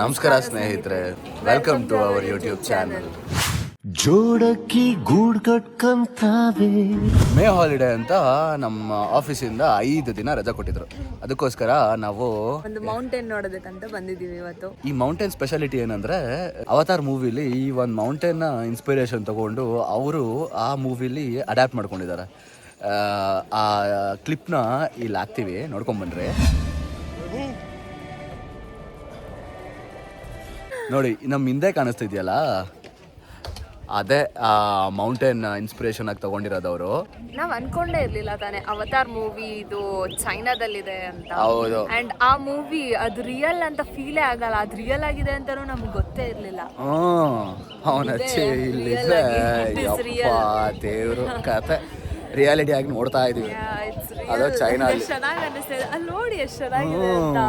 ನಮಸ್ಕಾರ ಸ್ನೇಹಿತರೆ. Welcome to our YouTube channel ಜೋಡಕ್ಕಿ ಗೂಡ್ ಕಟ್ಕಂತಾವೆ ಮೇ ಹಾಲಿಡೇ ಅಂತ ನಮ್ಮ ಆಫೀಸಿಂದ ಐದು ದಿನ ರಜಾ ಕೊಟ್ಟಿದ್ರು. ಅದಕ್ಕೋಸ್ಕರ ನಾವು ಒಂದು ಮೌಂಟೇನ್ ನೋಡೋದಕ್ಕಂತ ಬಂದಿದ್ದೀವಿ ಇವತ್ತು. ಈ ಮೌಂಟೇನ್ ಸ್ಪೆಷಾಲಿಟಿ ಏನಂದ್ರೆ ಅವತಾರ್ ಮೂವಿಲಿ ಈ ಒಂದು ಮೌಂಟೇನ್ ಇನ್ಸ್ಪಿರೇಷನ್ ತಗೊಂಡು ಅವರು ಆ ಮೂವಿಲಿ ಅಡಾಪ್ಟ್ ಮಾಡ್ಕೊಂಡಿದ್ದಾರೆ. ಆ, ಕ್ಲಿಪ್ ಕ್ಲಿಪ್ನ ಇಲ್ಲಿ ಹಾಕ್ತೀವಿ ನೋಡ್ಕೊಂಬನ್ರಿ ನೋಡಿ ನಮ್ಮ ಹಿಂದೆ ಕಾಣಿಸ್ತಿದ್ಯಲ್ಲ? ಅದೇ ಮೌಂಟೇನ್ ಇನ್ಸ್ಪಿರೇಷನ್ ಆಗಿ ತಗೊಂಡಿರೋದವರು. ನಾವ್ ಅನ್ಕೊಂಡೇ ಇರ್ಲಿಲ್ಲ ತಾನೆ ಅವತಾರ್ ಮೂವಿ ಇದು ಚೈನಾದಲ್ಲಿದೆ ಅಂತ. ಹೌದು. ಅಂಡ್ ಆ ಮೂವಿ ಅದು ರಿಯಲ್ ಅಂತ ಫೀಲೇ ಆಗಲ್ಲ ಅದು ರಿಯಲ್ ಆಗಿದೆ ಅಂತಾನೂ ನಮ್ಗೆ ಗೊತ್ತೇ ಇರ್ಲಿಲ್ಲ. ಅವನ is ದೇವ್ರು ಕತೆ. ರಿಯಾಲಿಟಿ ಆಗಿ ನೋಡ್ತಾ ಇದೀವಿ. ಅದು ಚೈನಾ ಚೆನ್ನಾಗಿ ಅಲ್ಲಿ ನೋಡಿ ಎಷ್ಟು ಚೆನ್ನಾಗಿದೆ ಅಂತ.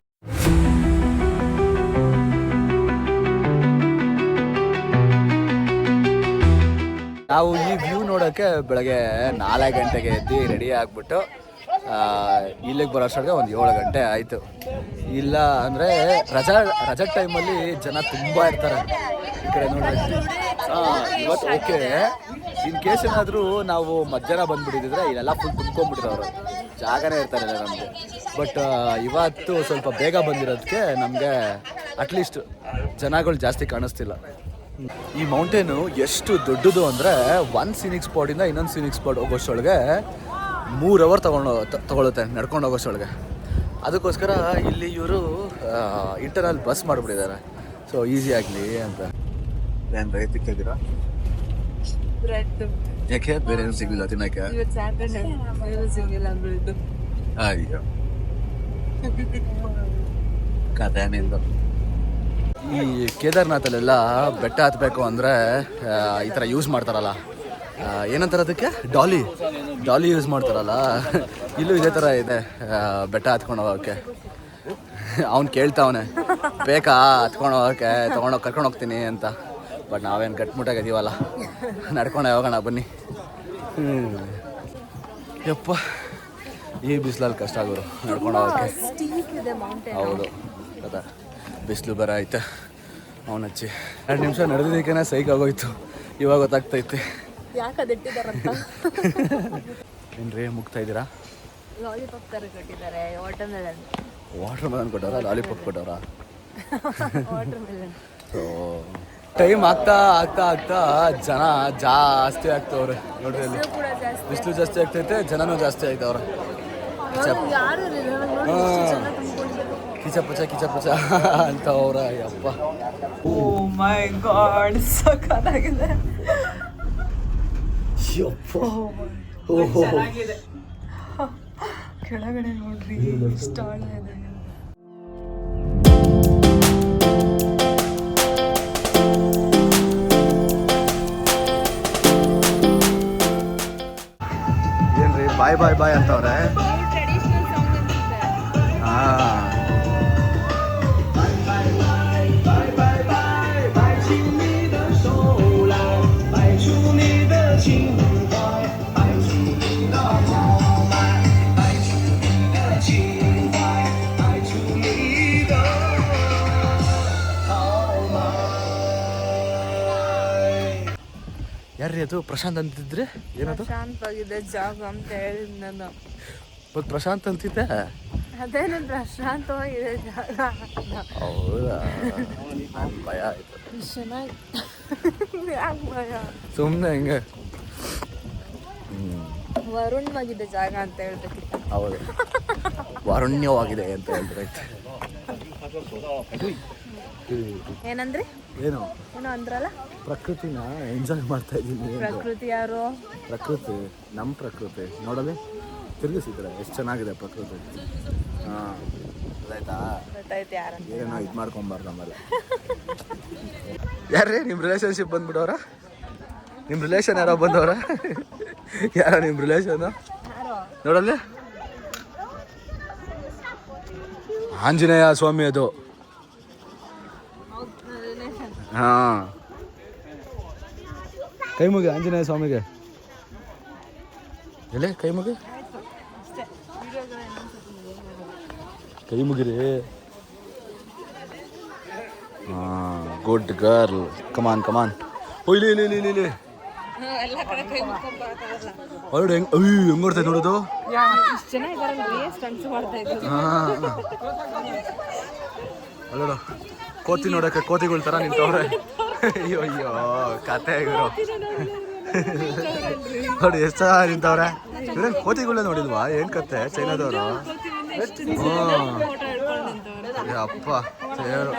ನಾವು ಈ ವ್ಯೂ ನೋಡೋಕ್ಕೆ ಬೆಳಗ್ಗೆ ನಾಲ್ಕು ಗಂಟೆಗೆ ಎದ್ದು ರೆಡಿ ಆಗ್ಬಿಟ್ಟು ಇಲ್ಲಿಗೆ ಬರೋ ಅಷ್ಟೊಳಗೆ ಒಂದು ಏಳು ಗಂಟೆ ಆಯಿತು. ಇಲ್ಲ ಅಂದರೆ ರಜಾ ರಜಾ ಟೈಮಲ್ಲಿ ಜನ ತುಂಬ ಇರ್ತಾರೆ. ಈ ಕಡೆ ನೋಡಿ ಹಾಂ ಇವತ್ತು ಓಕೆ ಇನ್ ಕೇಸ್ ಏನಾದರೂ ನಾವು ಮಧ್ಯಾಹ್ನ ಬಂದುಬಿಟ್ಟಿದ್ರೆ ಇಲ್ಲೆಲ್ಲ ಫುಲ್ ತುಂಬ್ಕೊಂಡ್ಬಿಟ್ಟಿರೋರು. ಜಾಗನೇ ಇರ್ತಾರಲ್ಲ ನಮಗೆ. ಬಟ್ ಇವತ್ತು ಸ್ವಲ್ಪ ಬೇಗ ಬಂದಿರೋದಕ್ಕೆ ನಮಗೆ ಅಟ್ಲೀಸ್ಟ್ ಜನಗಳು ಜಾಸ್ತಿ ಕಾಣಿಸ್ತಿಲ್ಲ. ಈ ಮೌಂಟೇನು ಎಷ್ಟು ದೊಡ್ಡದು ಅಂದರೆ ಒಂದು ಸೀನಿಕ್ ಸ್ಪಾಟಿಂದ ಇನ್ನೊಂದು ಸೀನಿಕ್ ಸ್ಪಾಟ್ ಹೋಗೋಷ್ಟೊಳಗೆ ಮೂರು ಅವರ್ ತೊಗೊಂಡು ತೊಗೊಳುತ್ತೆ, ನಡ್ಕೊಂಡು ಹೋಗೋಷ್ಟೊಳಗೆ. ಅದಕ್ಕೋಸ್ಕರ ಇಲ್ಲಿ ಇವರು ಇಂಟರ್ನಲ್ ಬಸ್ ಮಾಡಿಬಿಟ್ಟಿದ್ದಾರೆ. ಸೊ ಈಸಿ ಆಗಲಿ ಅಂತ. ಏನು ರೈತಿದ್ದೀರಾ ಯಾಕೆ? ಬೇರೆ ಏನು ಸಿಗಲಿಲ್ಲ ತಿನ್ನಕ್ಕೆ? ಅಯ್ಯೋ. ಕಥೆನಿಂದ ಈ ಕೇದಾರ್ನಾಥಲ್ಲೆಲ್ಲ ಬೆಟ್ಟ ಹತ್ತಬೇಕು ಅಂದರೆ ಈ ಥರ ಯೂಸ್ ಮಾಡ್ತಾರಲ್ಲ. ಏನಂತಾರೆ ಅದಕ್ಕೆ? ಡಾಲಿ. ಡಾಲಿ ಯೂಸ್ ಮಾಡ್ತಾರಲ್ಲ. ಇಲ್ಲೂ ಇದೇ ಥರ ಇದೆ ಬೆಟ್ಟ ಹತ್ಕೊಂಡು ಹೋಗೋಕ್ಕೆ ಅವ್ನು ಕೇಳ್ತಾವನೆ ಬೇಕಾ ಹತ್ಕೊಂಡು ಹೋಗೋಕ್ಕೆ ತೊಗೊಂಡೋಗಿ ಕರ್ಕೊಂಡು ಹೋಗ್ತೀನಿ ಅಂತ. ಬಟ್ ನಾವೇನು ಗಟ್ಮುಟ್ಟಾಗಿದ್ದೀವಲ್ಲ ನಡ್ಕೊಂಡು ಹೋಗೋಣ ಬನ್ನಿ. ಯಪ್ಪ ಈ ಬಿಸಿಲಲ್ಲಿ ಕಷ್ಟ ಆಗೋರು ನಡ್ಕೊಂಡು ಹೋಗೋಕ್ಕೆ ಹೌದು ಅದ ಬಿಸಿಲು ಬರ ಐತೆ. ಅವನ ಹಚ್ಚಿ ಎರಡು ನಿಮಿಷ ನಡೆದಿದ್ದಕ್ಕೇನೆ ಸೈಕ್ ಆಗೋಯ್ತು. ಇವಾಗ ಗೊತ್ತಾಗ್ತೈತೆ. ಏನ್ರಿ ಮುಗ್ತಾ ಇದ್ದೀರಾ? ವಾಟರ್ ಮೆಲನ್ ಕೊಟ್ಟವ್ರ? ಲಾಲಿಪಾಪ್ ಕೊಟ್ಟವ್ರ? ಟೈಮ್ ಆಗ್ತಾ ಆಗ್ತಾ ಆಗ್ತಾ ಜನ ಜಾಸ್ತಿ ಆಗ್ತವ್ರೆ. ನೋಡ್ರಿ ಅಲ್ಲಿ. ಬಿಸಿಲು ಜಾಸ್ತಿ ಆಗ್ತೈತೆ ಜನನೂ ಜಾಸ್ತಿ ಆಯ್ತವ್ರೆ ಜನ ತುಂಬ್ಕೊಂಡಿದ್ದಾರೆ. ಕಿಚಪಚ ಕಿಚಪಚ ಅಂತ ಅವರ ಯಪ್ಪ. ಓ ಮೈ ಗಾಡ್ ಸಖತ್ತಾಗಿದೆ ಯಪ್ಪ. ಓಹೋ. ಕೆಳಗಡೆ ನೋಡ್ರಿ ಸ್ಟಾಲ್ ಇದೆ. ಏನ್ರಿ ಬಾಯ್ ಬಾಯ್ ಬಾಯ್ ಅಂತವ್ರೆ? ಯಾರ್ರಿ ಅದು? ಪ್ರಶಾಂತ್ ಅಂತಿದ್ರೆ? ಏನದು? ಶಾಂತವಾಗಿದೆ ಜಾಗ ಅಂತ ಹೇಳಿದ್ ನಾನು. ಪ್ರಶಾಂತ್ ಅಂತಿದ್ದೆ ಅದೇನು ಪ್ರಶಾಂತವಾಗಿದೆ ಜಾಗ ಹೌದಾ? ಭಯ ಆಯ್ತು. ಚೆನ್ನಾಗಿ ಯಾಕೆ ಭಯ? ಸುಮ್ಮನೆ ಹಿಂಗೆ. ವರುಣ್ವಾಗಿದೆ ಜಾಗ ಅಂತ ಹೇಳ್ಬೇಕಿತ್ತು. ಹೌದು. ವರುಣ್ಯವಾಗಿದೆ ಅಂತ ಹೇಳಿದ್ರೆ ಏನಂದ್ರಿ? ಏನು? ಏನೋ ಅಂದ್ರಲ್ಲ? ಪ್ರಕೃತಿನ ಎಂಜಾಯ್ ಮಾಡ್ತಾ ಇದ್ದೀನಿ ಪ್ರಕೃತಿ ಯಾರು? ಪ್ರಕೃತಿ ನಮ್ಮ ಪ್ರಕೃತಿ. ನೋಡಲಿ ತಿರುಗಿಸಿದ್ರೆ ಎಷ್ಟು ಚೆನ್ನಾಗಿದೆ ಪ್ರಕೃತಿ. ಹಾಂ. ಆಯ್ತಾ ಗೊತ್ತಾಯ್ತು ಯಾರಂತ. ಏನೋ ಇದು ಮಾಡ್ಕೊಂಬಾರ್ದು ಆಮೇಲೆ. ಯಾರ್ರೀ ನಿಮ್ಮ ರಿಲೇಷನ್ಶಿಪ್ ಬಂದ್ಬಿಡೋರ ನಿಮ್ಮ ರಿಲೇಷನ್ ಯಾರೋ ಬಂದವರ? ಯಾರೋ ನಿಮ್ಮ ರಿಲೇಷನು ನೋಡಲ್ಲ? ಆಂಜನೇಯ ಸ್ವಾಮಿ ಅದು. ಹಾಂ. ಕೈ ಮುಗಿ ಆಂಜನೇಯ ಸ್ವಾಮಿಗೆ. ಎಲೆ ಕೈ ಮುಗಿ? ಕೈ ಮುಗಿರಿ. Good girl come on come on ಓ ಇಲ್ಲಿ ಇಲ್ಲಿ ಇಲ್ಲಿ ಇಲ್ಲಿ. ಹೊರಡು ಹೆಂಗ್ ಅಯ್ಯೋ ಹೆಂಗ್ ನೋಡೋದು ಇದ್ರು ಅಲ್ಲೋಡು. ಕೋತಿ ನೋಡಕ್ಕೆ ಕೋತಿಗಳ ಥರ ನಿಂತವ್ರೆ. ಅಯ್ಯೋ ಅಯ್ಯೋ, ಕತೆ ಇವರು ನೋಡಿ, ಎಷ್ಟು ಚೆನ್ನಾಗಿ ನಿಂತವ್ರೆ. ಇವ್ರೇನು ಕೋತಿಗಳೇ ನೋಡಿಲ್ವಾ? ಏನ್ ಕತೆ? ಚೈನಾದವರು. ಅಪ್ಪ ದೇವ್ರು.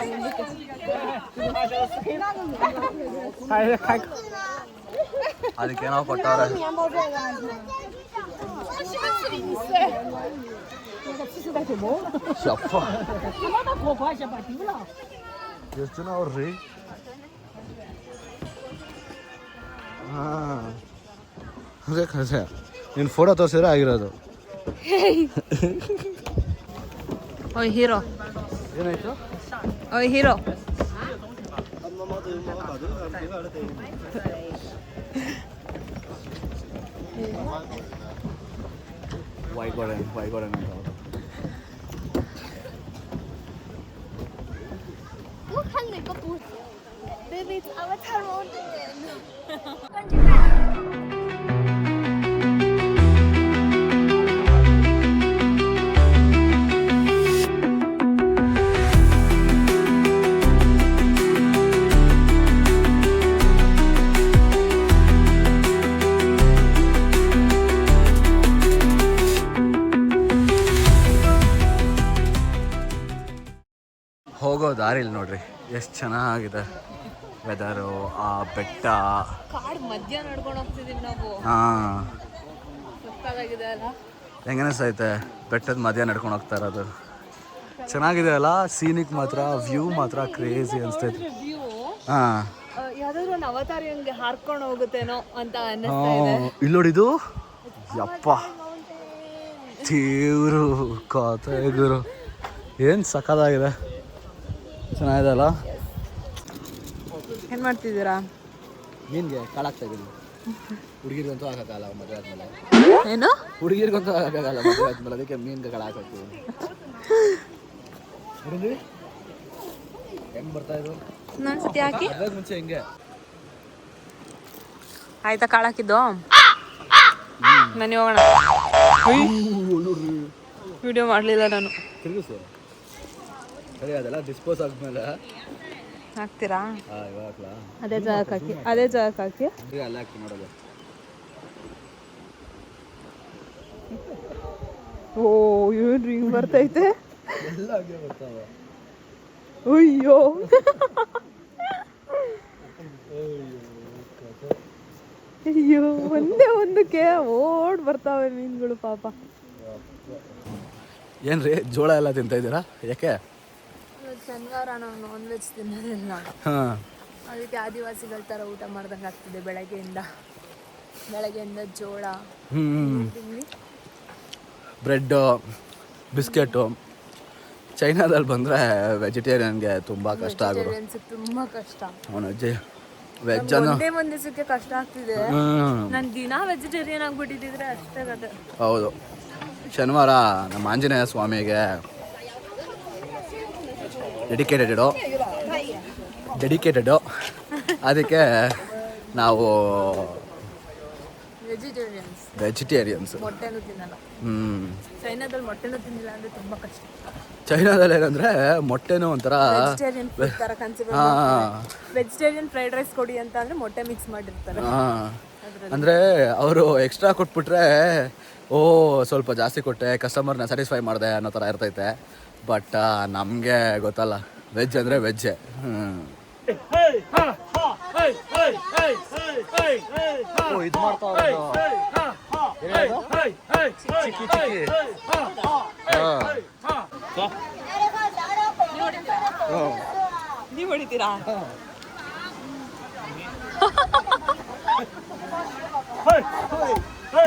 ಅದಕ್ಕೇನೋ ಕೊಟ್ಟವ್ರೆ. ಯಪ್ಪ ಎಷ್ಟು ಜನ ಅವ್ರಿ ಹಾಂ ಅದೇ ಕತೆ ನೀನು ಫೋಟೋ ತೋರಿಸಿದ್ರೆ ಆಗಿರೋದು ಓಯ್ ಹೀರೋ ಏನಾಯ್ತು ಓಯ್ ಹೀರೋ ವೈಗೋಡನ್ ವೈಗೋಡನ್ ಅಂತ ಅವರು Baby, it's Avatar Mountain. ಹೋಗೋ ದಾರಿಲಿ ನೋಡ್ರಿ ಎಷ್ಟು ಚೆನ್ನಾಗಿದೆ ವೆದರು ಆ ಬೆಟ್ಟ. ಕಾಡು ಮಧ್ಯ ನಡ್ಕೊಂಡು ಹೋಗ್ತಿದೀವಿ ನಾವು. ಹಾಂ. ಸಕ್ಕತ್ತಾಗಿದೆ ಅಲ್ಲ? ಹೆಂಗನಿಸ್ತೈತೆ ಬೆಟ್ಟದ ಮಧ್ಯ ನಡ್ಕೊಂಡು ಹೋಗ್ತಾ ಇರೋದು. ಚೆನ್ನಾಗಿದೆ ಅಲ್ಲ? ಸೀನಿಕ್ ಮಾತ್ರ ವ್ಯೂ ಮಾತ್ರ ಕ್ರೇಜಿ ಅನಿಸ್ತೈತೆ. ಹಾಂ. ಯಾವ್ದಾದ್ರು ಒಂದು ಅವತಾರಿ ಹಂಗೆ ಹಾರ್ಕೊಂಡು ಹೋಗುತ್ತೇನೋ ಅಂತ ಇಲ್ಲಿ ನೋಡಿದು ಯಪ್ಪ. ತೀವ್ರು ಕತೆ ಗುರು. ಏನು ಸಖತ್ತಾಗಿದೆ? ಚೆನ್ನಾಗಿದೆ ಏನು ಏನ್ ಮಾಡ್ತಿದ್ದೀರಾ? ನಿನ್ಗೆ ಕಾಳಾಗ್ತಾ ಇದ್ದೀನಿ ಹುಡುಗಿರ್ಗಂತೂ ಹಾಕೋಕ್ಕಾಗಲ್ಲ ಮದುವೆ ಆದ್ಮೇಲೆ. ಏನು? ಹುಡುಗಿರ್ಗಂತೂ ಹಾಕೋಕ್ಕಾಗಲ್ಲ ಮದುವೆ ಆದ್ಮೇಲೆ ಅದಕ್ಕೆ ಮೀನ್ಗೆ ಕಾಳು ಹಾಕೋಕ್ತೀವಿ ಹುಡುಗಿ ಹೆಂಗ್ ಬರ್ತಾ ನಾನು ನನ್ಸತಿ ಹಾಕಿ. ಮುಂಚೆ ಹೆಂಗೆ. ಆಯ್ತಾ ಕಾಳಾಕಿದ್ದು ಮನೆ ಹೋಗೋಣ. ವಿಡಿಯೋ ಮಾಡಲಿಲ್ಲ ನಾನು. ತಿರುಗಿಸು. ಸರಿ ಅದೆಲ್ಲ ಡಿಸ್ಪೋಸ್ ಆದ್ಮೇಲೆ. ಹಾಕ್ತೀರಾ? ಹಾಂ ಇವಾಗಲಾ ಅದೇ ಜಾಗಕ್ಕೆ ಹಾಕಿ ಅದೇ ಜಾಗಕ್ಕೆ ಹಾಕಿ. ಈಗ ಅಲ್ಲೇ ಹಾಕಿ ನೋಡೋದು. ಓ ಏನ್ರಿ ಹಿಂಗ್ ಬರ್ತೈತೆ? ಎಲ್ಲ ಹಾಗೆ ಬರ್ತಾವೆ. ಅಯ್ಯೋ. ಅಯ್ಯೋ ಒಂದೇ ಒಂದಕ್ಕೆ ಓಡ್ ಬರ್ತಾವೆ ಮೀನುಗಳು ಪಾಪ. ಏನ್ರಿ ಜೋಳ ಎಲ್ಲ ತಿಂತ ಇದ್ದೀರಾ? ಯಾಕೆ? ಶನಿವಾರ ನಾವು ನಾನ್ ವೆಜ್ ತಿನ್ನೋದಿಲ್ಲ. ಹಾಂ. ಅದಕ್ಕೆ ಆದಿವಾಸಿಗಳ ಥರ ಊಟ ಮಾಡ್ದಂಗೆ ಆಗ್ತಿದೆ ಬೆಳಗ್ಗೆಯಿಂದ. ಬೆಳಗ್ಗೆಯಿಂದ ಜೋಳ ಬ್ರೆಡ್ಡು ಬಿಸ್ಕೆಟು. ಚೈನಾದಲ್ಲಿ ಬಂದರೆ ವೆಜಿಟೇರಿಯನ್ಗೆ ತುಂಬ ಕಷ್ಟ ಆಗೋದು. ತುಂಬ ತುಂಬಾ ಕಷ್ಟ. ಅವನು ಅಜ್ಜಿ ವೆಜ್ ಅನ್ನು ಒಂದೇ ಒಂದ್ ದಿವಸಕ್ಕೆ ಕಷ್ಟ ಆಗ್ತಿದೆ. ನಾನು ದಿನ ವೆಜಿಟೇರಿಯನ್ ಆಗ್ಬಿಟ್ಟಿದ್ರೆ ಅಷ್ಟೇ ಕತೆ ಹೌದು. ಶನಿವಾರ ನಮ್ಮ ಆಂಜನೇಯ ಸ್ವಾಮಿಗೆ ಡೆಡಿಕೇಟೆಡು ಡೆಡಿಕೇಟೆಡು ಅದಕ್ಕೆ ನಾವು ವೆಜಿಟೇರಿಯನ್ಸ್ ಹ್ಞೂ ಚೈನಾದಲ್ಲಿ ಏನಂದ್ರೆ ಮೊಟ್ಟೆನೂ ಒಂಥರ ವೆಜಿಟೇರಿಯನ್ ಫ್ರೈಡ್ ರೈಸ್ ಕೊಡಿ ಅಂತ ಅಂದ್ರೆ ಮೊಟ್ಟೆ ಮಿಕ್ಸ್ ಮಾಡಿರ್ತಾರೆ. ಅಂದರೆ ಅವರು ಎಕ್ಸ್ಟ್ರಾ ಕೊಟ್ಬಿಟ್ರೆ ಓ ಸ್ವಲ್ಪ ಜಾಸ್ತಿ ಕೊಟ್ಟೆ ಕಸ್ಟಮರ್ನ ಸ್ಯಾಟಿಸ್ಫೈ ಮಾಡಿದೆ ಅನ್ನೋ ಥರ ಇರ್ತೈತೆ ಬಟ್ ನಮಗೆ ಗೊತ್ತಲ್ಲ ವೆಜ್ ಅಂದರೆ ವೆಜ್ಜೆ ಹ್ಞೂ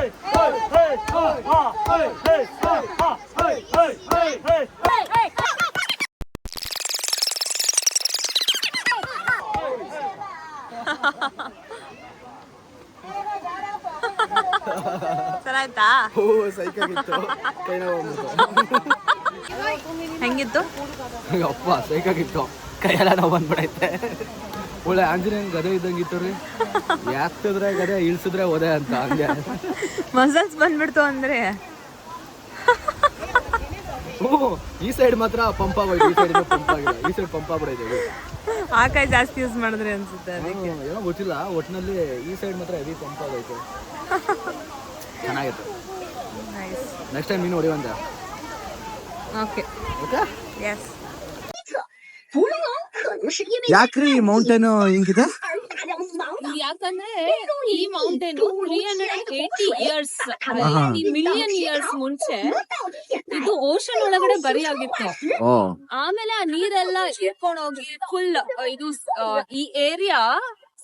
ಇದು ಮಾಡ್ತಾವ್ರೆ ಚಿಕ್ಕಿ ಚಿಕ್ಕಿ ನೀವು ಹೊಡಿತೀರಾ ಸರಿ ಆಯ್ತಾ ಓ ಸೈಕಾಗಿತ್ತು ಕೈ ನೋವು ಹೆಂಗಿತ್ತು ಅಪ್ಪ ಸೈಕಾಗಿತ್ತು ಕೈಯೆಲ್ಲ ನೋವು ಬಂದ್ಬಿಡೈತೆ ಒಳ್ಳೆ ಆಂಜನೇಯನ್ ಗದೆ ಇದ್ದಂಗೆ ಇತ್ತು ರೀ ಯಾಕ್ತಿದ್ರೆ ಗದೆ ಇಳ್ಸಿದ್ರೆ ಹೋದೆ ಅಂತ ಹಂಗೆ. ಮಸಲ್ಸ್ ಬಂದ್ಬಿಡ್ತು ಅಂದ್ರೆ. ಈ ಸೈಡ್ ಮಾತ್ರ ಪಂಪ್ ಆಗೋಯ್ತು ಈ ಸೈಡ್ ಪಂಪ್ ಆಗಿಲ್ಲ ಈ ಸೈಡ್ ಪಂಪ್ ಆಗ್ಬಿಡೈತೆ ಆ ಕೈ ಜಾಸ್ತಿ ಯೂಸ್ ಮಾಡಿದ್ರೆ ಅನ್ಸುತ್ತೆ ಅದಕ್ಕೆ. ಏನೋ ಗೊತ್ತಿಲ್ಲ ಒಟ್ಟಿನಲ್ಲಿ ಈ ಸೈಡ್ ಮಾತ್ರ ಹೆವಿ ಪಂಪ್ ಆಗೈತೆ. ಚೆನ್ನಾಗಿತ್ತು ನೈಸ್ ನೆಕ್ಸ್ಟ್ ಟೈಮ್ ನೀನು ಹೊಡಿವಂತ ಓಕೆ ಓಕೆ ಎಸ್ ಯಾಕ್ರಿ ಮೌಂಟೇನ್ ಹಿಂಗಿದೆ ಯಾಕಂದ್ರೆ ಈ mountain three hundred and eighty years million years ಮುಂಚೆ ಇದು ಓಷನ್ ಒಳಗಡೆ ಬರಿ ಆಗಿತ್ತು ಆಮೇಲೆ ಆ ನೀರೆಲ್ಲ ಹೋಗಿ ಫುಲ್ ಇದು ಈ ಏರಿಯಾ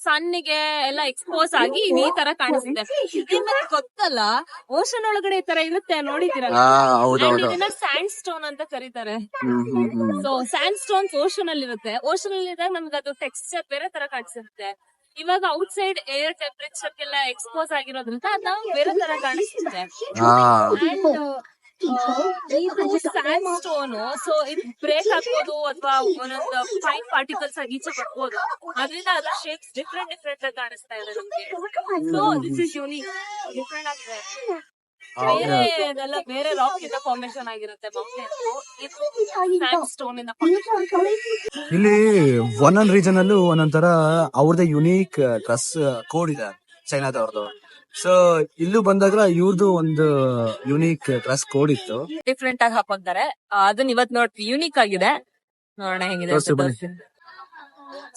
ಸನ್ನಿಗೆ ಎಲ್ಲ ಎಕ್ಸ್ಪೋಸ್ ಆಗಿ ಈ ತರ ಕಾಣಿಸುತ್ತೆ. ನಿಮ್ಗೆ ಗೊತ್ತಲ್ಲ ಓಷನ್ ಒಳಗಡೆ ಈ ತರ ಇರುತ್ತೆ ನೋಡಿದಿರಲ್ಲ ಸ್ಯಾಂಡ್ ಸ್ಟೋನ್ ಅಂತ ಕರೀತಾರೆ. ಸೊ ಸ್ಯಾಂಡ್ ಸ್ಟೋನ್ಸ್ ಓಷನ್ ಅಲ್ಲಿ ಇರುತ್ತೆ ಓಷನ್ ಅಲ್ಲಿ ಇದ್ದಾಗ ನಮ್ಗೆ ಅದು ಟೆಕ್ಸ್ಚರ್ ಬೇರೆ ತರ ಕಾಣಿಸುತ್ತೆ. ಇವಾಗ ಔಟ್ ಸೈಡ್ ಏರ್ ಟೆಂಪರೇಚರ್ ಎಲ್ಲ ಎಕ್ಸ್ಪೋಸ್ ಆಗಿರೋದ್ರಿಂದ ಅದು ಬೇರೆ ತರ ಕಾಣಿಸುತ್ತೆ. ಸ್ಯಾಂಡ್ ಸ್ಟೋನ್ ಸೊ ಇದು ಬ್ರೇಕ್ ಆಗ್ಬೋದು ಅಥವಾ ಒಂದೊಂದು ಫೈನ್ ಪಾರ್ಟಿಕಲ್ಸ್ ಆಗಿ ಈಚೆ ಬರ್ಬೋದು. ಅದರಿಂದ ಅದ್ರ ಶೇಪ್ಸ್ ಡಿಫ್ರೆಂಟ್ ಡಿಫ್ರೆಂಟ್ ಆಗಿ ಕಾಣಿಸ್ತಾ ಇದೆ ನಮ್ಗೆ. So this is unique different ಆಗಿದೆ. ಬೇರೆ ರಾಕ್ ಇಂದ ಫಾರ್ಮೇಶನ್ ಆಗಿರುತ್ತೆ ಮೌಂಟೇನ್ ಇದು ಸ್ಯಾಂಡ್ ಸ್ಟೋನ್ ಇಂದ formation. ಇಲ್ಲಿ ಒಂದೊಂದ್ ರೀಜನ್ ಅಲ್ಲೂ ಒಂದೊಂದ್ ತರ ಅವ್ರದೇ ಯುನೀಕ್ ಡ್ರೆಸ್ ಕೋಡ್ ಇದೆ ಚೈನಾದವ್ರದ್ದು ಸೊ ಇಲ್ಲೂ ಬಂದಾಗ ಇವ್ರದ್ದು ಒಂದು ಯುನೀಕ್ ಡ್ರೆಸ್ ಕೋಡ್ ಇತ್ತು. ಡಿಫ್ರೆಂಟ್ ಆಗಿ ಹಾಕೊಂತಾರೆ. ಅದನ್ನ ಇವತ್ ನೋಡ್ತೀವಿ. ಯುನೀಕ್ ಆಗಿದೆ. ನೋಡೋಣ ಹೆಂಗಿದೆ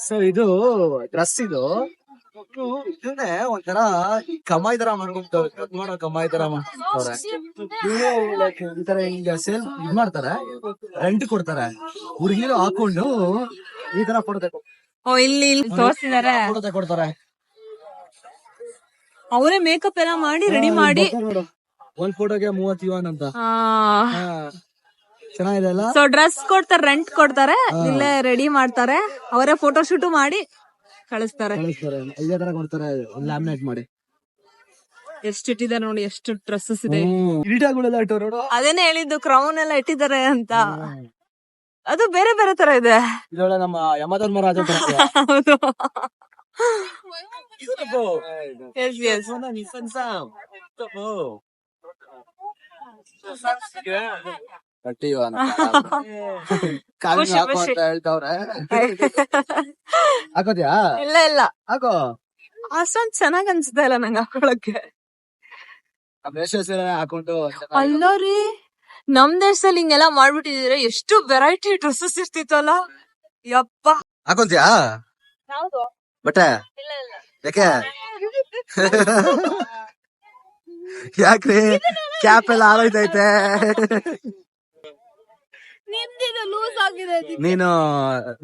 ಸೊ ಇದು ಡ್ರೆಸ್ ಇದು ಇದನ್ನೇ ಒಂಥರ ಕಮಾಯಿ ತರ ಮಾಡ್ಕೊಂತ ಮಾಡೋ ಕಮಾಯಿ ತರ ಮಾಡ್ಕೊಂತವ್ರೆ. ಇವ್ರು like ಈ ತರ ಈಗ ಸೇಲ್ ಇದ್ ಮಾಡ್ತಾರೆ. ರೆಂಟ್ ಕೊಡ್ತಾರೆ. ಹುಡುಗಿರು ಹಾಕೊಂಡು ಈ ತರ ಫೋಟೋ ಓ ಇಲ್ಲಿ ಇಲ್ಲಿ ತೋರಿಸಿದಾರೆ ಫೋಟೋ ತಗೊಡ್ತಾರೆ ಅವರೇ ಮೇಕಪ್ ಎಲ್ಲ ಮಾಡಿ ರೆಡಿ ಮಾಡಿ. ನೋಡು. ಒಂದ್ ಫೋಟೋಗೆ ಮೂವತ್ ಯುವನ್ ಅಂತ. ಚೆನ್ನಾಗಿದೆ ಅಲ್ಲ? ಸೊ ಡ್ರೆಸ್ ಕೊಡ್ತಾರೆ ರೆಂಟ್ ಕೊಡ್ತಾರೆ. ಇಲ್ಲೇ ರೆಡಿ ಮಾಡ್ತಾರೆ. ಅವರೇ ಫೋಟೋಶೂಟ್ ಮಾಡಿ ಕಳಿಸ್ತಾರೆ. ಕಳಿಸ್ತಾರೆ. ಇದೇ ತರ ಕೊಡ್ತಾರೆ ಲ್ಯಾಮಿನೇಟ್ ಮಾಡಿ. ಎಷ್ಟು ಇಟ್ಟಿದ್ದಾರೆ ನೋಡಿ ಎಷ್ಟು ಡ್ರೆಸ್ಸಸ್ ಇದೆ. ಇರಿಟಾಗಳೆಲ್ಲ ಇಟ್ಟು ನೋಡು. ಅದೇನೆ ಹೇಳಿದ್ದು ಕ್ರೌನ್ ಎಲ್ಲ ಇಟ್ಟಿದ್ದಾರೆ ಅಂತ. ಅದು ಬೇರೆ ಬೇರೆ ತರ ಇದೆ. ಇದೊಳ್ಳೆ ನಮ್ಮ ಯಮಧರ್ಮ ರಾಜ ತರ ಎಸ್ ಹೌದು. S Yes, yes. ಕಾಲಿಗೆ ಖುಷಿ, ಹಾಕೋ. ಅಂತ ಹೇಳ್ತವ್ರೆ ಹಾಕೋದ್ಯಾ? ಇಲ್ಲ ಇಲ್ಲ. ಹಾಕೋ. ಅಷ್ಟೊಂದ್ ಚೆನ್ನಾಗ್ ಅನ್ಸುತ್ತೆ ಇಲ್ಲ ನಂಗೆ ಹಾಕೊಳಕ್ಕೆ. ಹಾಕೊಂಡು ಅಲ್ಲ ರೀ. ನಮ್ ದೇಶದಲ್ಲಿ ಹಿಂಗೆಲ್ಲ ಮಾಡ್ಬಿಟ್ಟಿದ್ರೆ ಎಷ್ಟು ವೆರೈಟಿ ಡ್ರೆಸ್ಸಸ್ ಇರ್ತಿತ್ತಲ್ಲ. ಯಪ್ಪ. ಹಾಕೊಂತ್ಯಾ? ಬಟ್ಟೆ? ಇಲ್ಲ ಇಲ್ಲ. ಯಾಕೆ? ಯಾಕ್ರಿ? ಕ್ಯಾಪ್ ಎಲ್ಲ ಆರೋಯ್ತೈತೆ ಲೂಸ್ ಆಗಿದೆ ನೀನು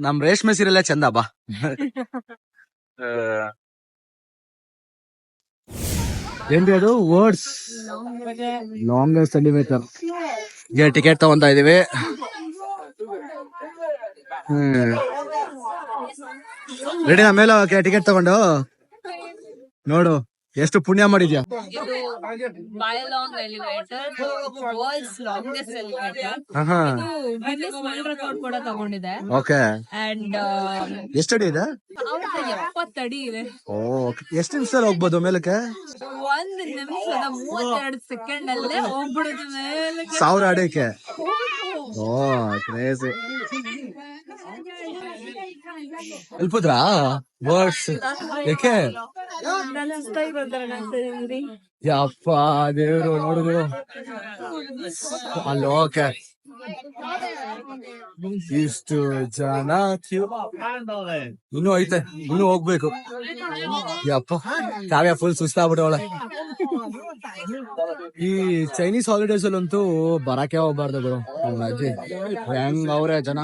ನಮ್ ರೇಷ್ಮೆ ಸೀರೆಲ್ಲ ಚಂದ ಬಾ. ಏನ್ರಿ ಅದು? ವರ್ಡ್ಸ್ ಲಾಂಗೆಸ್ಟ್ ಸೆಂಟಿಮೀಟರ್ ಈಗ ಟಿಕೆಟ್ ತಗೊಂತ ಇದೀವಿ. ರೆಡಿ ಮೇಲೆ ಟಿಕೆಟ್ ತಗೊಂಡು. ನೋಡು. ಎಷ್ಟು ಪುಣ್ಯ ಮಾಡಿದ್ಯಾ? ಇದು ಬಯಲಾಂಗ್ ಎಲಿವೇಟರ್ ವರ್ಲ್ಡ್ಸ್ ಲಾಂಗೆಸ್ಟ್ ಎಲಿವೇಟರ್ ಹಾ ಇದು ಗಿನ್ನಿಸ್ ವರ್ಲ್ಡ್ ರೆಕಾರ್ಡ್ ಕೂಡ ತಗೊಂಡಿದೆ. ಓಕೆ ಅಂಡ್ ಎಷ್ಟು ಅಡಿ ಇದೆ? ಎಪ್ಪತ್ತಡಿ ಇದೆ. ಓ ಎಷ್ಟು ನಿಮಿಷದಲ್ಲಿ ಹೋಗ್ಬೋದು ಮೇಲಕ್ಕೆ? ಒಂದ್ ನಿಮಿಷದ ಮೂವತ್ತೆರಡು ಸೆಕೆಂಡ್ ಅಲ್ಲೇ ಹೋಗ್ಬಿಡುದು ಮೇಲೆ ಸಾವಿರ ಅಡಿಕೆ ಓ ಕ್ರೇಜಿ ತಲುಪಿದ್ರಾ ವರ್ಡ್ಸ್ ಯಾಕೆ ಯಪ್ಪ ದೇವ್ರು ನೋಡಿದ್ರು ಅಲ್ಲಿ ಓಕೆ ಇಷ್ಟು ಜನ ಇನ್ನು ಐತೆ ಇನ್ನು ಹೋಗ್ಬೇಕು ಯಪ್ಪ ಕಾವ್ಯ ಫುಲ್ ಸುಸ್ತಾಗ್ಬಿಟ್ಟವಳೆ ಈ ಚೈನೀಸ್ ಹಾಲಿಡೇಸ್ ಅಲ್ಲಂತೂ ಬರಕ್ಕೆ ಹೋಗ್ಬಾರ್ದು ಗುರು. ಅಜ್ಜಿ ಹೆಂಗ್ ಅವ್ರೆ ಜನ?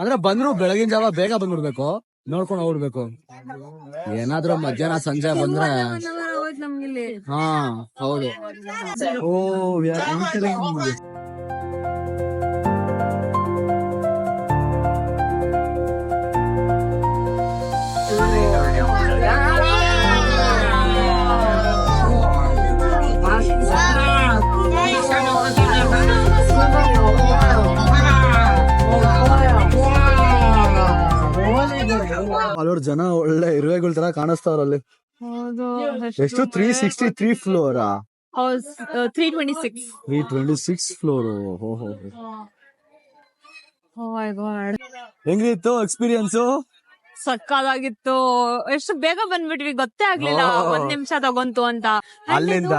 ಅಂದ್ರೆ ಬಂದ್ರು ಬೆಳಗಿನ ಜಾವ ಬೇಗ ಬಂದ್ಬಿಡ್ಬೇಕು. ನೋಡ್ಕೊಂಡು ಹೋಗ್ಬಿಡ್ಬೇಕು. ಏನಾದ್ರೂ ಮಧ್ಯಾಹ್ನ ಸಂಜೆ ಬಂದ್ರೆ. ಹಾ ಹೌದು. ಓ ಅಲ್ಲೋರ್ ಜನ ಒಳ್ಳೆ ಇರುವೆಗಳ ತರ ಕಾಣಿಸ್ತಾವ್ರ ಅಲ್ಲಿ ಹೌದು ಎಷ್ಟು? Three sixty three floor three twenty six three twenty six floor ಹೆಂಗಿತ್ತು ಎಕ್ಸ್ಪೀರಿಯನ್ಸ್ ಸಕ್ಕದಾಗಿತ್ತು. ಎಷ್ಟು ಬೇಗ ಬಂದ್ಬಿಟ್ವಿ ಗೊತ್ತೇ ಆಗ್ಲಿಲ್ಲ. ಒಂದ್ ನಿಮಿಷ ತಗೊಂತು ಅಂತ. ಅಲ್ಲಿಂದ?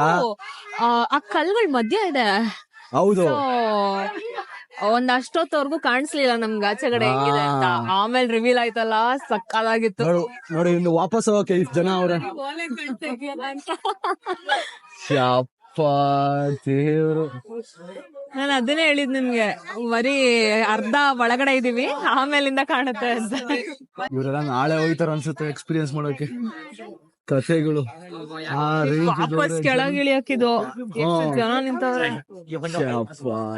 ಆ, ಕಲ್ಗಳ ಮಧ್ಯ ಇದೆ. ಹೌದು. ಒಂದ್ ಅಷ್ಟೊತ್ತವರೆಗೂ ಕಾಣಿಸ್ಲಿಲ್ಲ ನಮ್ಗೆ ಆಚೆಗಡೆ ಹೆಂಗಿದೆ ಅಂತ. ಆಮೇಲೆ ರಿವೀಲ್ ಆಯ್ತಲ್ಲ ಸಕ್ಕದಾಗಿತ್ತು. ನೋಡು ನೋಡಿ ಇನ್ನು ವಾಪಸ್ ಹೋಗಕ್ಕೆ ಇಷ್ಟು ಜನ ಅವ್ರ. ಯಪ್ಪ ದೇವ್ರು. ನಾನು ಅದನ್ನೇ ಹೇಳಿದ್ ನಿಮ್ಗೆ ಬರೀ ಅರ್ಧ ಒಳಗಡೆ ಇದೀವಿ ಆಮೇಲಿಂದ ಕಾಣುತ್ತೆ ಅಂತ. ಇವರೆಲ್ಲ ನಾಳೆ ಹೋಯ್ತಾರ ಅನ್ಸುತ್ತೆ ಎಕ್ಸ್ಪೀರಿಯನ್ಸ್ ಮಾಡೋಕೆ. ಕಥೆಗಳು. ಆ ವಾಪಸ್ ಕೆಳಗ್ ಇಳಿಯಕ್ಕಿದು ಎಷ್ಟು ಜನ ನಿಂತವ್ರೆ? ಯಪ್ಪ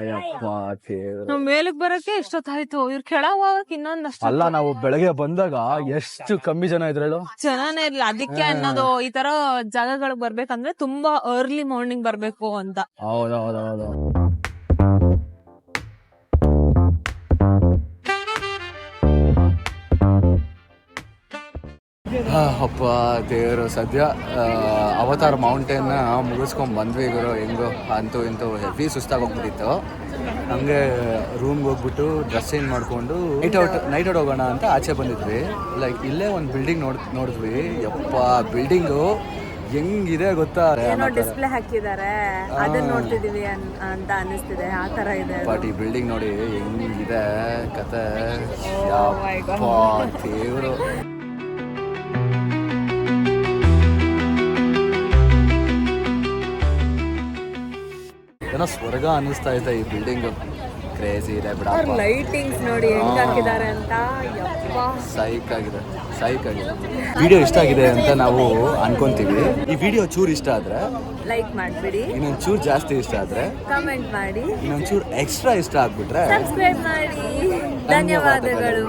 ಯಪ್ಪ ದೇವ್ರು ನಾವ್ ಮೇಲಕ್ ಬರಕ್ಕೆ ಎಷ್ಟೊತ್ತಾಯ್ತು? ಇವ್ರ ಕೆಳಗ್ ಹೋಗಕ್ ಇನ್ನೊಂದಷ್ಟು ಅಲ್ಲ ನಾವು ಬೆಳಗ್ಗೆ ಬಂದಾಗ ಎಷ್ಟು ಕಮ್ಮಿ ಜನ ಇದ್ರು ಹೇಳು? ಇರ್ಲಿಲ್ಲ. ಅದಕ್ಕೆ ಅನ್ನೋದು ಈ ತರ ಜಾಗಗಳಿಗೆ ಬರ್ಬೇಕಂದ್ರೆ ತುಂಬಾ ಅರ್ಲಿ ಮಾರ್ನಿಂಗ್ ಬರ್ಬೇಕು ಅಂತ. ಹೌದೌದೌದು. ಅಪ್ಪ ದೇವರು ಸದ್ಯ ಅವತಾರ್ ಮೌಂಟೇನ್ ಮುಗಿಸ್ಕೊಂಡು ಬಂದ್ವಿ ಗುರು. ಹೆಂಗೋ ಅಂತೂ ಇಂತೂ ಹೆವಿ ಸುಸ್ತಾಗಿ ಹೋಗ್ಬಿಟ್ಟಿತ್ತು ಹಂಗೆ ರೂಮ್ಗೆ ಹೋಗ್ಬಿಟ್ಟು ಡ್ರೆಸ್ ಚೇಂಜ್ ಮಾಡ್ಕೊಂಡು ನೈಟ್ ಔಟ್ ನೈಟ್ ಔಟ್ ಹೋಗೋಣ ಅಂತ ಆಚೆ ಬಂದಿದ್ವಿ. ಲೈಕ್ ಇಲ್ಲೇ ಒಂದು ಬಿಲ್ಡಿಂಗ್ ನೋಡ್ ನೋಡಿದ್ವಿ. ಯಪ್ಪ ಬಿಲ್ಡಿಂಗು ಹೆಂಗಿದೆ ಗೊತ್ತಾ? ಡಿಸ್ಪ್ಲೇ ಹಾಕಿದ್ದಾರೆ. ಅದನ್ನ ನೋಡ್ತಿದೀವಿ ಅಂತ ಅನಿಸ್ತಿದೆ. ಆ ತರ ಇದೆ. ಬಟ್ ಈ ಬಿಲ್ಡಿಂಗ್ ನೋಡಿ ಹೆಂಗಿದೆ ಕತೆ. ದೇವರು ದೇವ್ರು. ಏನೋ ಸ್ವರ್ಗ ಅನಿಸ್ತಾ ಇದೆ ಈ ಬಿಲ್ಡಿಂಗ್ ಕ್ರೇಜಿ ಇದೆ ಬಿಡ ಲೈಟಿಂಗ್ಸ್ ನೋಡಿ ಹೆಂಗ್ ಹಾಕಿದ್ದಾರೆ ಅಂತ. ಯಪ್ಪ. ಸೈಕ್ ಆಗಿದೆ ಸೈಕ್ ಆಗಿದೆ. ವಿಡಿಯೋ ಇಷ್ಟ ಆಗಿದೆ ಅಂತ ನಾವು ಅನ್ಕೊಂತೀವಿ. ಈ ವಿಡಿಯೋ ಚೂರು ಇಷ್ಟ ಆದ್ರೆ ಲೈಕ್ ಮಾಡ್ಬಿಡಿ. ಇನ್ನೊಂದ್ ಚೂರು ಜಾಸ್ತಿ ಇಷ್ಟ ಆದ್ರೆ ಕಮೆಂಟ್ ಮಾಡಿ. ಇನ್ನೊಂದ್ ಚೂರು ಎಕ್ಸ್ಟ್ರಾ ಇಷ್ಟ ಆಗ್ಬಿಟ್ರೆ ಸಬ್ಸ್ಕ್ರೈಬ್ ಮಾಡಿ. ಧನ್ಯವಾದಗಳು.